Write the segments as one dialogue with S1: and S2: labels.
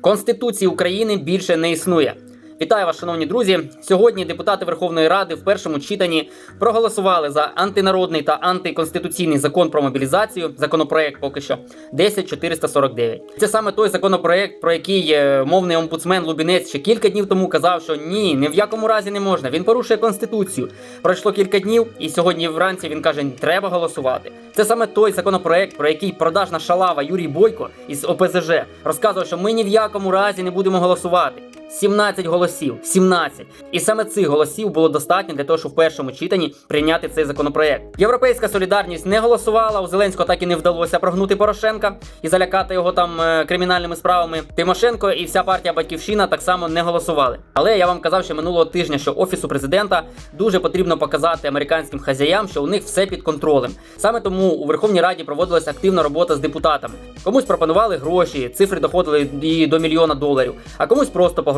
S1: Конституції України більше не існує. Вітаю вас, шановні друзі. Сьогодні депутати Верховної Ради в першому читанні проголосували за антинародний та антиконституційний закон про мобілізацію. Законопроект поки що 10449. Це саме той законопроект, про який е, мовний омбудсмен Лубінець ще кілька днів тому казав, що ні, ні в якому разі не можна. Він порушує конституцію. Пройшло кілька днів, і сьогодні вранці він каже: треба голосувати. Це саме той законопроект, про який продажна шалава Юрій Бойко із ОПЗЖ розказував, що ми ні в якому разі не будемо голосувати. 17 голосів, 17. І саме цих голосів було достатньо для того, щоб в першому читанні прийняти цей законопроект. Європейська солідарність не голосувала. У Зеленського так і не вдалося прогнути Порошенка і залякати його там е, кримінальними справами. Тимошенко і вся партія Батьківщина так само не голосували. Але я вам казав ще минулого тижня, що офісу президента дуже потрібно показати американським хазяям, що у них все під контролем. Саме тому у Верховній Раді проводилася активна робота з депутатами. Комусь пропонували гроші, цифри доходили і до мільйона доларів, а комусь просто погрожували.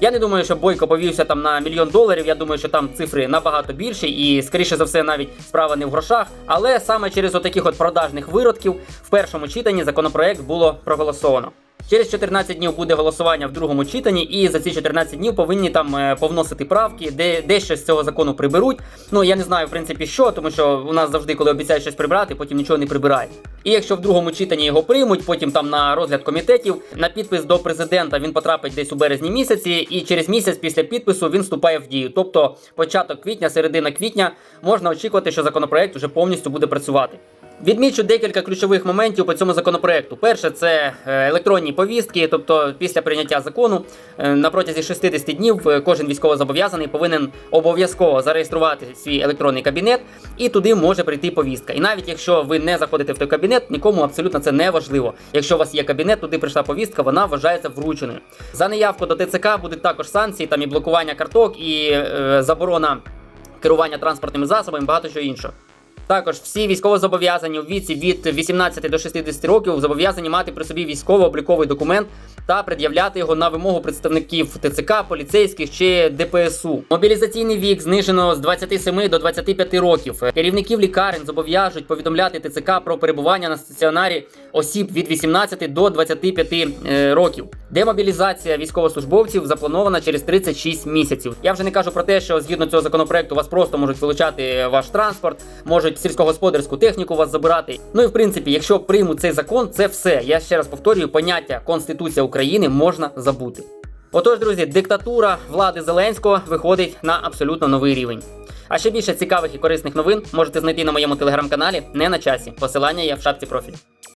S1: Я не думаю, що Бойко повівся там на мільйон доларів. Я думаю, що там цифри набагато більші, і скоріше за все, навіть справа не в грошах. Але саме через отаких от продажних виродків в першому читанні законопроект було проголосовано. Через 14 днів буде голосування в другому читанні, і за ці 14 днів повинні там е, повносити правки, де дещо з цього закону приберуть. Ну я не знаю в принципі що, тому що у нас завжди, коли обіцяють щось прибрати, потім нічого не прибирають. І якщо в другому читанні його приймуть, потім там на розгляд комітетів на підпис до президента він потрапить десь у березні місяці, і через місяць після підпису він вступає в дію. Тобто початок квітня, середина квітня можна очікувати, що законопроект вже повністю буде працювати. Відмічу декілька ключових моментів по цьому законопроекту. Перше, це е, електронні повістки, тобто після прийняття закону е, на протязі 60 днів е, кожен військовозобов'язаний повинен обов'язково зареєструвати свій електронний кабінет, і туди може прийти повістка. І навіть якщо ви не заходите в той кабінет, нікому абсолютно це не важливо. Якщо у вас є кабінет, туди прийшла повістка, вона вважається врученою. За неявку до ТЦК будуть також санкції, там і блокування карток, і заборона керування транспортними засобами, багато чого іншого. Також всі військовозобов'язані у віці від 18 до 60 років зобов'язані мати при собі військово-обліковий документ та пред'являти його на вимогу представників ТЦК, поліцейських чи ДПСУ. Мобілізаційний вік знижено з 27 до 25 років. Керівників лікарень зобов'яжуть повідомляти ТЦК про перебування на стаціонарі осіб від 18 до 25 е, років. Демобілізація військовослужбовців запланована через 36 місяців. Я вже не кажу про те, що згідно цього законопроекту вас просто можуть вилучати ваш транспорт, можуть сільськогосподарську техніку вас забирати. Ну і в принципі, якщо приймуть цей закон, це все. Я ще раз повторюю, поняття Конституція України можна забути. Отож, друзі, диктатура влади Зеленського виходить на абсолютно новий рівень. А ще більше цікавих і корисних новин можете знайти на моєму телеграм-каналі не на часі. Посилання є в шапці профілю.